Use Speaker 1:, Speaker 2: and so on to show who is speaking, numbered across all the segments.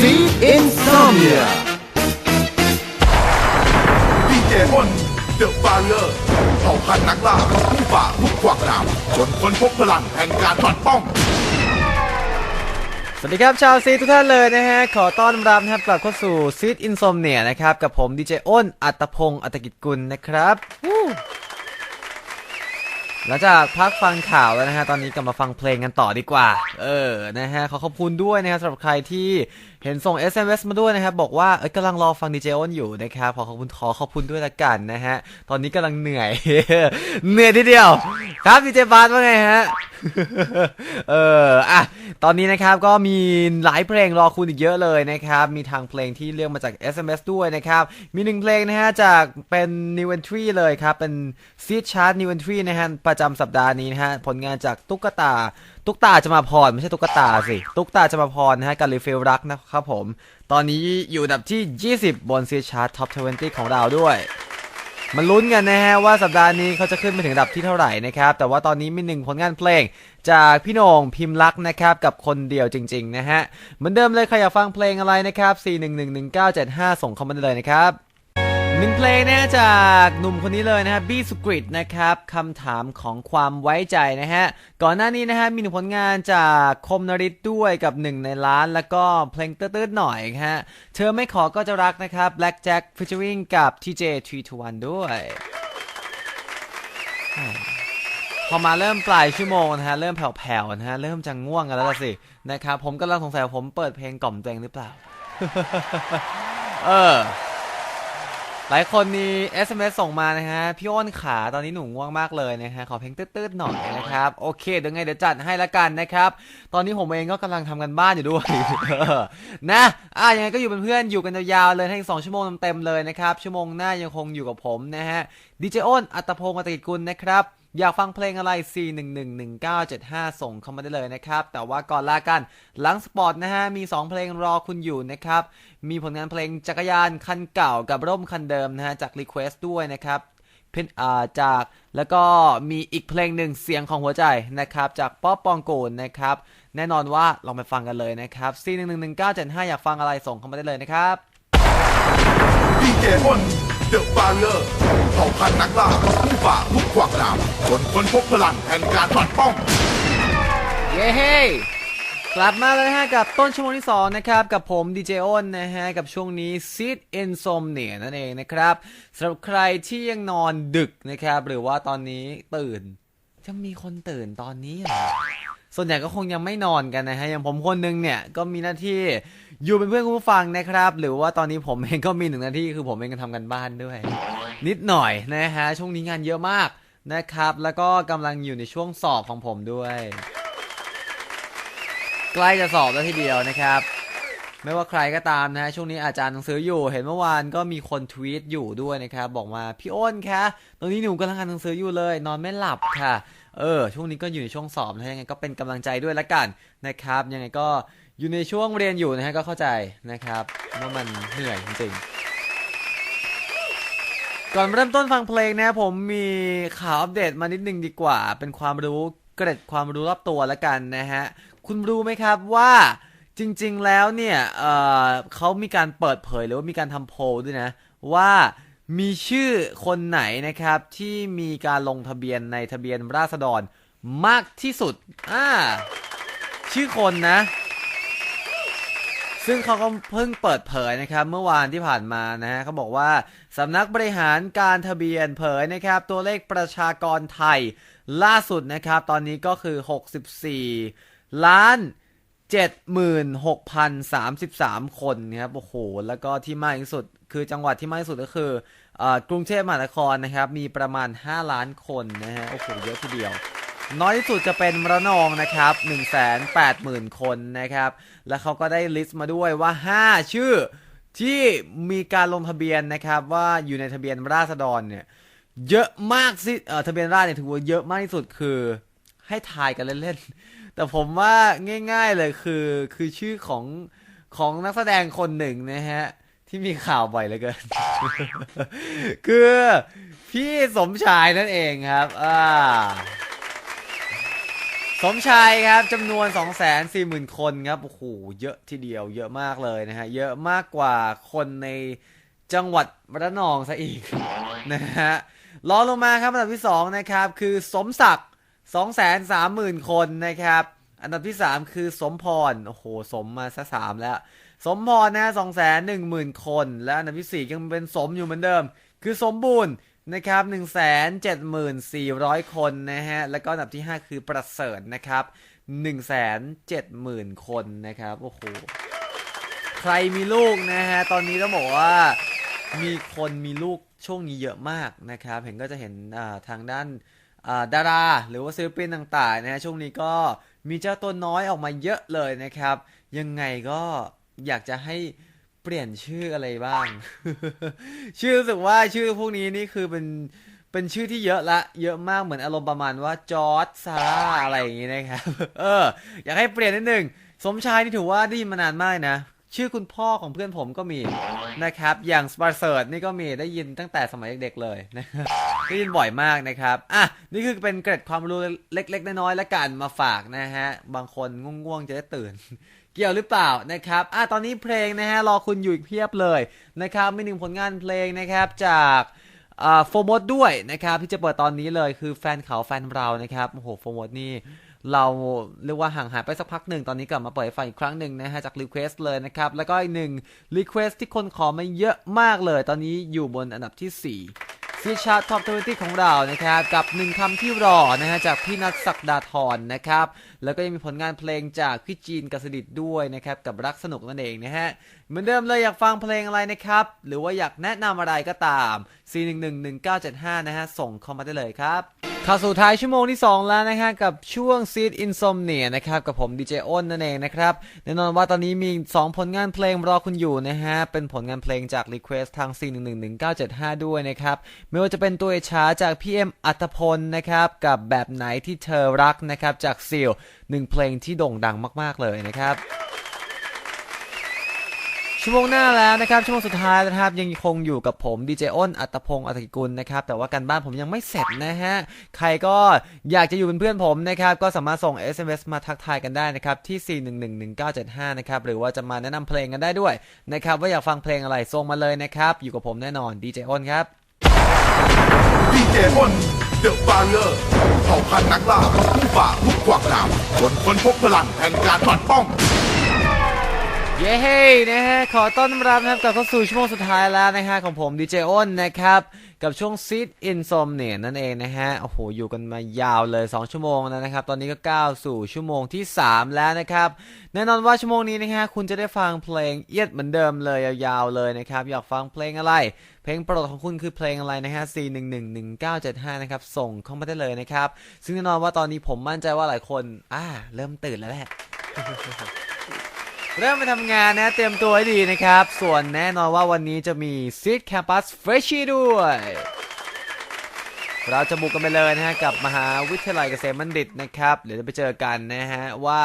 Speaker 1: ซีอินซอมเนีย
Speaker 2: ดีเจอ้นเดอะฟาเลอร์เผ่าพันธุ์นักล่าผู้ฝ่าทุกขวากหนามจนค้นพบพลังแห่งการปัดป้อง
Speaker 3: สวัสดีครับชาวซีทุกท่านเลยนะฮะ ขอต้อนรับนะครับกลับเข้าสู่ซีดอินโซมเนียนะครับ กับผมดีเจอ้น อัตพงศ์อัตกิจกุลนะครับวู้หลังจากพักฟังข่าวแล้วนะฮะ ตอนนี้กลับมาฟังเพลงกันต่อดีกว่า เออ นะฮะ ขอขอบคุณด้วยนะครับสำหรับใครที่ เห็นส่ง SMS มาด้วยนะครับ บอกว่า เอ้ยกำลังรอฟังดีเจอ้นอยู่นะครับขอขอบคุณขอขอบคุณด้วยละกันนะฮะ ตอนนี้กำลังเหนื่อย เหนื่อยทีเดียว ครับดีเจบาสว่าไงฮะ เอออะตอนนี้นะครับก็มีหลายเพลงรอคุณอีกเยอะเลยนะครับ มีทางเพลงที่เลือกมาจาก SMS ด้วยนะครับ มีหนึ่งเพลงนะฮะจากเป็น New Entry เลยครับ เป็น Seed Chart New Entry นะฮะประจำสัปดาห์นี้นะฮะผลงานจากตุ๊กตาตุ๊กตาจะมาพรไม่ใช่ตุ๊กตาสิ ตุ๊กตาจะมาพรนะฮะกับรีฟิลรักนะครับผม ตอนนี้อยู่อันดับที่ 20 บน Seed Chart Top 20 ของเราด้วยมาลุ้นกันนะฮะว่าสัปดาห์นี้เขาจะขึ้นไปถึงอันดับที่เท่าไหร่นะครับ แต่ว่าตอนนี้มีหนึ่งผลงานเพลง จากพี่โหน่งพิมพ์ลักษ์นะครับกับคนเดียวจริง ๆ นะฮะ เหมือนเดิมเลยใครอยากฟังเพลงอะไรนะครับ 4111975 ส่งเข้ามาได้เลยนะครับ หนึ่งเพลงนะจากหนุ่มคนนี้เลยนะฮะบี้สุกริตนะครับคำถามของความไว้ใจนะฮะ ก่อนหน้านี้นะฮะ มีหนึ่งผลงานจากคมนริตด้วยกับหนึ่งในล้าน แล้วก็เพลงตื้นๆหน่อยฮะ เธอไม่ขอก็จะรักนะครับ Black Jack featuring กับ TJ 321ด้วย พอมาเริ่มปลายชั่วโมงนะฮะ เริ่มแผ่วๆนะฮะ เริ่มจะง่วงกันแล้วสินะครับผมกำลังสงสัยผมเปิดเพลงกล่อมตัวเองหรือเปล่า เออ หลายคนมี SMS ส่งมานะฮะ พี่อ้นขาตอนนี้หนูง่วงมากเลยนะฮะ ขอเพลงตืดๆหน่อยนะครับ โอเค เดี๋ยวไงเดี๋ยวจัดให้ละกันนะครับ ตอนนี้ผมเองก็กำลังทำกันบ้านอยู่ด้วย นะอะยังไงก็อยู่เป็นเพื่อนอยู่กันยาวๆเลยทั้งสองชั่วโมงเต็มๆเลยนะครับ ชั่วโมงหน้ายังคงอยู่กับผมนะฮะดีเจอ้นอัตพงศ์อัตกิจกุลนะครับ อยากฟังเพลงอะไร 4111975 ส่งเข้ามาได้เลยนะครับ แต่ว่าก่อนลากันหลังสปอร์ตนะฮะ มี 2 เพลงรอคุณอยู่นะครับ มีผลงานเพลงจักรยานคันเก่ากับร่มคันเดิมนะฮะ จาก Request ด้วยนะครับเพนอ่าจากแล้วก็มีอีกเพลงหนึ่งเสียงของหัวใจนะครับ จากป๊อปปองโกูลนะครับ แน่นอนว่าลองไปฟังกันเลยนะครับ4111975 อยากฟังอะไรส่งเข้ามาได้เลยนะครับ
Speaker 2: ดีเจอ้ นเดอะฟาเลอร์เผ่าพันธุ์นักล่าผู้ฝ่าทุกขวากหนามจนคนพบพลังแห่งการปัดป้อง
Speaker 3: เย้เฮ้กลับมาแล้วนะฮะกับต้นชั่วโมงที่ 2 นะครับ กับผมดีเจอ้นนะฮะ กับช่วงนี้ Sit Insomnia นั่นเองนะครับสำหรับใครที่ยังนอนดึกนะครับ หรือว่าตอนนี้ตื่น จะมีคนตื่นตอนนี้เหรอส่วนใหญ่ก็คงยังไม่นอนกันนะฮะอย่างผมคนหนึงเนี่ยก็มีหน้าที่อยู่เป็นเพื่อนคุณผู้ฟังนะครับ หรือว่าตอนนี้ผมเองก็มีหนึ่งหน้าที่คือผมเองก็ทำกันบ้านด้วย นิดหน่อยนะฮะช่วงนี้งานเยอะมากนะครับ แล้วก็กำลังอยู่ในช่วงสอบของผมด้วย ใกล้จะสอบแล้วทีเดียวนะครับ ไม่ว่าใครก็ตามนะฮะช่วงนี้อาจารย์หนังสืออยู่เห็นเมื่อวานก็มีคนทวีตอยู่ด้วยนะครับ บอกมาพี่อ้นคะตอนนี้หนูกำลังอ่านหนังสืออยู่เลย นอนไม่หลับค่ะ เออ ช่วงนี้ก็อยู่ในช่วงสอบนะฮะยังไงก็เป็นกำลังใจด้วยละกันนะครับ ยังไงก็อยู่ในช่วงเรียนอยู่นะฮะก็เข้าใจนะครับว่ามันเหนื่อยจริงๆ ก่อนเริ่มต้นฟังเพลงนะผมมีข่าวอัปเดตมานิดนึงดีกว่า เป็นความรู้เกร็ดความรู้รอบตัวละกันนะฮะ คุณรู้ไหมครับว่าจริง ๆ แล้วเนี่ยเเขามีการเปิดเผยหรือว่ามีการทำโพลด้วยนะ ว่ามีชื่อคนไหนนะครับที่มีการลงทะเบียนในทะเบียนราษฎรมากที่สุดอ่าชื่อคนนะ ซึ่งเขาก็เพิ่งเปิดเผยนะครับ เมื่อวานที่ผ่านมานะฮะเขาบอกว่า สำนักบริหารการทะเบียนเผยนะครับตัวเลขประชากรไทยล่าสุดนะครับตอนนี้ก็คือ 64 ล้าน 76,033 คนนะครับโอ้โหแล้วก็ที่มากที่สุดคือจังหวัดที่มากที่สุดก็คืออกรุงเทพมหานครนะครับมีประมาณ 5 ล้านคนนะฮะโอ้โหเยอะทีเดียว น้อยที่สุดจะเป็นระนองนะครับ 180,000 คนนะครับ แล้วเขาก็ได้ลิสต์มาด้วยว่า 5 ชื่อ ที่มีการลงทะเบียนนะครับว่าอยู่ในทะเบียนราษฎรเนี่ยเยอะมากสิเอ่อทะเบียนราษฎรเนี่ยถือว่าเยอะมากที่สุดคือให้ทายกันเล่นๆ แต่ผมว่าง่าย ๆเลยคือคือชื่อของของนักแสดงคนหนึ่งนะฮะที่มีข่าวบ่อยเหลือเกิน คือพี่สมชายนั่นเองครับ อ่า สมชายครับจำนวน 240,000 คนครับโอ้โหเยอะทีเดียวเยอะมากเลยนะฮะ เยอะมากกว่าคนในจังหวัดระนองซะอีกนะฮะรองลงมาครับอันดับที่ 2 นะครับ คือสมศักดิ์230,000 คนนะครับ อันดับที่ 3 คือสมพรโอ้โห สมมาซะสามแล้ว สมพรนะ210,000 คน และอันดับที่ 4 ยังเป็นสมอยู่เหมือนเดิม คือสมบูรณ์ นะครับ174,400 คนนะฮะ แล้วก็อันดับที่ 5 คือประเสริฐนะครับ 170,000 คนนะครับ โอ้โห ใครมีลูกนะฮะ ตอนนี้ต้องบอกว่ามีคนมีลูกช่วงนี้เยอะมากนะครับ เห็นก็จะเห็นทางด้านาดารา หรือว่าศิลปินต่างๆนะฮะ ช่วงนี้ก็มีเจ้าตัวน้อยออกมาเยอะเลยนะครับ ยังไงก็อยากจะให้ เปลี่ยนชื่ออะไรบ้าง ชื่อรู้สึกว่าชื่อพวกนี้นี่คือเป็นเป็นชื่อที่เยอะละ เยอะมากเหมือนอารมณ์ประมาณว่าจอร์ดซาร่าอะไรอย่างงี้นะครับ เออ อยากให้เปลี่ยนนิดหนึ่งสมชายนี่ถือว่าได้ยินมานานมากนะ ชื่อคุณพ่อของเพื่อนผมก็มีนะครับ อย่างสปาร์เซิร์ดนี่ก็มีได้ยินตั้งแต่สมัยเด็กๆเลยนะครับได้ยินบ่อยมากนะครับ อะ นี่คือเป็นเกร็ดความรู้เล็กๆน้อยๆและกันมาฝากนะฮะ บางคนง่วงๆจะได้ตื่น เกี่ยวหรือเปล่านะครับอะตอนนี้เพลงนะฮะรอคุณอยู่อีกเพียบเลยนะครับมีหนึ่งผลงานเพลงนะครับจากอ่าโฟมดด้วยนะครับที่จะเปิดตอนนี้เลยคือแฟนเขาแฟนเรานะครับโอ้โหโฟมดนี่เราเรียกว่าห่างหายไปสักพักหนึ่งตอนนี้กลับมาเปิดให้ฟังอีกครั้งหนึ่งนะฮะจากรีเควสเลยนะครับ แล้วก็อีกหนึ่งรีเควสที่คนขอมาเยอะมากเลย ตอนนี้อยู่บนอันดับที่ 4 ฟิชาท็อปทเวนตี้ของเรานะครับกับหนึ่งคำที่รอนะฮะจากพี่นัทศักดาธรนะครับแล้วก็ยังมีผลงานเพลงจากพี่จีนกสดิตด้วยนะครับกับรักสนุกนั่นเองนะฮะเหมือนเดิมเลยอยากฟังเพลงอะไรนะครับ หรือว่าอยากแนะนำอะไรก็ตาม 4111975 นะฮะส่งเข้ามาได้เลยครับ เข้าสู่ท้ายชั่วโมงที่ 2 แล้วนะฮะกับช่วง Seed Insomnia นะครับกับผมดีเจอ้นนั่นเองนะครับแน่นอนว่าตอนนี้มี 2 ผลงานเพลงรอคุณอยู่นะฮะ เป็นผลงานเพลงจาก Request ทาง 4111975 ด้วยนะครับ ไม่ว่าจะเป็นตัวช้าจากพี่เอ็มอัตพลนะครับ กับแบบไหนที่เธอรักนะครับ จากซีลหนึ่งเพลงที่โด่งดังมาก ๆ เลยนะครับ ชั่วโมงหน้าแล้วนะครับชั่วโมงสุดท้ายนะครับยังคงอยู่กับผมดีเจอ้นอัตพงศ์อัตกิกุลนะครับแต่ว่าการบ้านผมยังไม่เสร็จนะฮะใครก็อยากจะอยู่เป็นเพื่อนผมนะครับก็สามารถส่ง SMS มาทักทายกันได้นะครับที่ 4111975 นะครับหรือว่าจะมาแนะนำเพลงกันได้ด้วยนะครับว่าอยากฟังเพลงอะไรส่งมาเลยนะครับอยู่กับผมแน่นอนดีเจอ้นครับ
Speaker 2: ดีเจอ้นเดอะบาเลอร์เผ่าพันธุ์นักล่าผู้ฝ่าทุกขวากหนามจนคนพบพลังแห่งการปัดป้อง
Speaker 3: เย้นะฮะขอต้อนรับนะครับกลับเข้าสู่ชั่วโมงสุดท้ายแล้วนะฮะของผมดีเจอ้นนะครับกับช่วงซีดอินซอมเนี่ยนั่นเองนะฮะโอ้โหอยู่กันมายาวเลย 2 ชั่วโมงแล้วนะครับ ตอนนี้ก็ก้าวสู่ชั่วโมงที่ 3 แล้วนะครับแน่นอนว่าชั่วโมงนี้นะฮะคุณจะได้ฟังเพลงเอียดเหมือนเดิมเลยยาวๆเลยนะครับอยากฟังเพลงอะไร เพลงโปรดของคุณคือเพลงอะไรนะฮะ4 1 1 1 9 7 5นะครับส่งเข้ามาได้เลยนะครับซึ่งแน่นอนว่าตอนนี้ผมมั่นใจว่าหลายคนอ่าเริ่มตื่นแล้วแหละ เริ่มไปทำงานนะเตรียมตัวให้ดีนะครับ ส่วนแน่นอนว่าวันนี้จะมี Seed Campus Freshie ด้วย เราจะบุกกันไปเลยนะฮะกับมหาวิทยาลัยเกษมบัณฑิตนะครับ เดี๋ยวจะไปเจอกันนะฮะว่า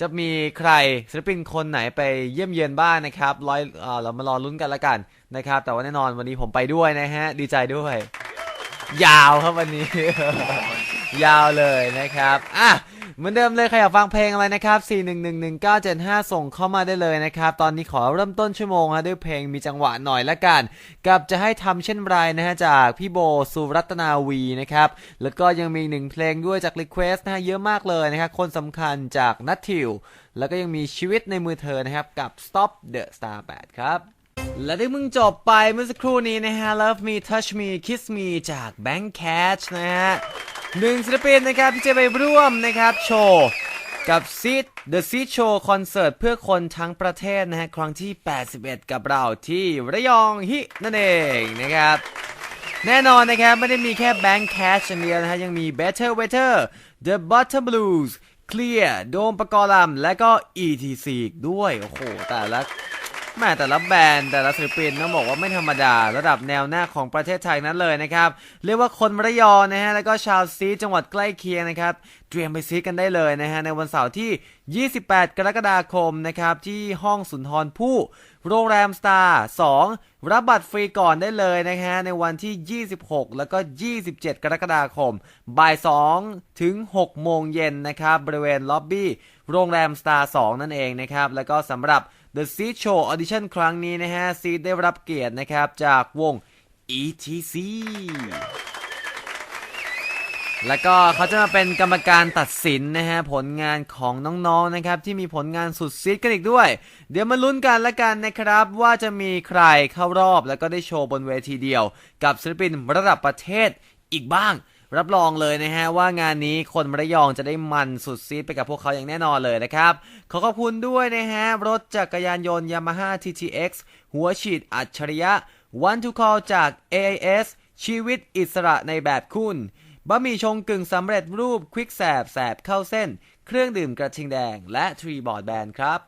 Speaker 3: จะมีใครศิลปินคนไหนไปเยี่ยมเยียนบ้างนะครับร้อยเออเรามารอลุ้นกันละกันนะครับ แต่ว่าแน่นอนวันนี้ผมไปด้วยนะฮะดีใจด้วย ยาวครับวันนี้ ยาวเลยนะครับอะ เหมือนเดิมเลยใครอยากฟังเพลงอะไรนะครับ4111975 ส่งเข้ามาได้เลยนะครับ ตอนนี้ขอเริ่มต้นชั่วโมงฮะด้วยเพลงมีจังหวะหน่อยละกัน กับจะให้ทำเช่นไรนะฮะจากพี่โบสุรัตนาวีนะครับ แล้วก็ยังมีหนึ่งเพลงด้วยจาก Request นะฮะเยอะมากเลยนะครับคนสำคัญจากนัททิวแล้วก็ยังมีชีวิตในมือเธอนะครับกับ Stop the Star 8 ครับและได้มึงจบไปเมื่อสักครู่นี้นะฮะ Love Me Touch Me Kiss Me จาก Bank Catch นะฮะ หนึ่งศิลปินนะครับที่จะไปร่วมนะครับโชว์กับ Seed The Seed Show คอนเสิร์ตเพื่อคนทั้งประเทศนะฮะครั้งที่ 81 กับเราที่ระยองฮินั่นเองนะครับ แน่นอนนะครับ ไม่ได้มีแค่ Bank Cash อย่างเดียวนะฮะยังมี Better Weather The Butter Blues Clear โดมปกรณ์ลำและก็ ETC อีกด้วย โอ้โห แต่ละ แม่แต่ละแบรนด์แต่ละศิลปินต้องบอกว่าไม่ธรรมดา ระดับแนวหน้าของประเทศไทยนั้นเลยนะครับเรียกว่าคนมระยองนะฮะแล้วก็ชาวซีจังหวัดใกล้เคียงนะครับเตรียมไปซีกันได้เลยนะฮะในวันเสาร์ที่ 28 กรกฎาคมนะครับที่ห้องสุนทรภู่โรงแรมสตาร์2รับบัตรฟรีก่อนได้เลยนะฮะในวันที่ 26 แล้วก็ 27 กรกฎาคม บ่าย 2 ถึง 6 โมงเย็นนะครับบริเวณล็อบบี้โรงแรมสตาร์2นั่นเองนะครับแล้วก็สำหรับ The Seed Show Audition ครั้งนี้นะฮะซีดได้รับเกียรตินะครับจากวง ETC แล้วก็เขาจะมาเป็นกรรมการตัดสินนะฮะผลงานของน้องๆนะครับที่มีผลงานสุดซีดกันอีกด้วย เดี๋ยวมาลุ้นกันละกันนะครับ ว่าจะมีใครเข้ารอบแล้วก็ได้โชว์บนเวทีเดียว กับศิลปินระดับประเทศอีกบ้าง รับรองเลยนะฮะว่างานนี้คนมระยองจะได้มันสุดซีดไปกับพวกเขาอย่างแน่นอนเลยนะครับ ขอขอบคุณด้วยนะฮะ รถจักรยานยนต์ Yamaha TTX หัวฉีดอัจฉริยะ One to Call จาก AIS ชีวิตอิสระในแบบคุณบะหมี่ชงกึ่งสำเร็จรูปควิกแสบแสบเข้าเส้น เครื่องดื่มกระทิงแดง และทรีบอร์ดแบนครับ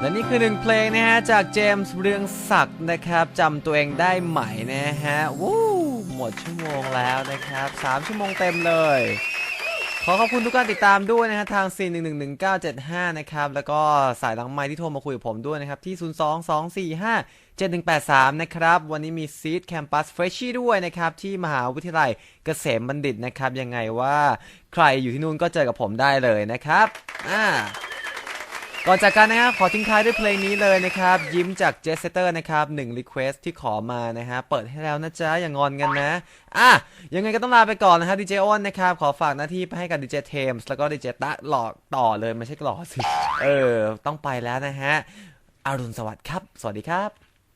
Speaker 3: และนี่คือหนึ่งเพลงนะฮะ จากเจมส์เรืองศักดิ์นะครับจำตัวเองได้ไหมนะฮะวู้ หมดชั่วโมงแล้วนะครับ3ชั่วโมงเต็มเลย ขอขอบคุณทุกการติดตามด้วยนะฮะทาง4 1 1 1 9 7 5 นะครับ แล้วก็สายหลังไมค์ที่โทรมาคุยกับผมด้วยนะครับ ที่ 0 2 2 4 5 7 1 8 3 นะครับ วันนี้มีซีดแคมปัสเฟรชชี่ด้วยนะครับ ที่มหาวิทยาลัยเกษมบัณฑิตนะครับ ยังไงว่าใครอยู่ที่นู่นก็เจอกับผมได้เลยนะครับ อ่า ก่อนจากกันนะครับขอทิ้งท้ายด้วยเพลงนี้เลยนะครับ ยิ้มจากเจสเตอร์นะครับหนึ่งรีเควสที่ขอมานะฮะเปิดให้แล้วนะจ๊ะอย่างงอนกันนะอะยังไงก็ต้องลาไปก่อนนะครับดีเจอ้นนะครับ ขอฝากหน้าที่ไปให้กับดีเจเทมส์แล้วก็ดีเจตะหลอกต่อเลยไม่ใช่หลอกสิ เออ ต้องไปแล้วนะฮะอรุณสวัสดิ์ครับ สวัสดีครับ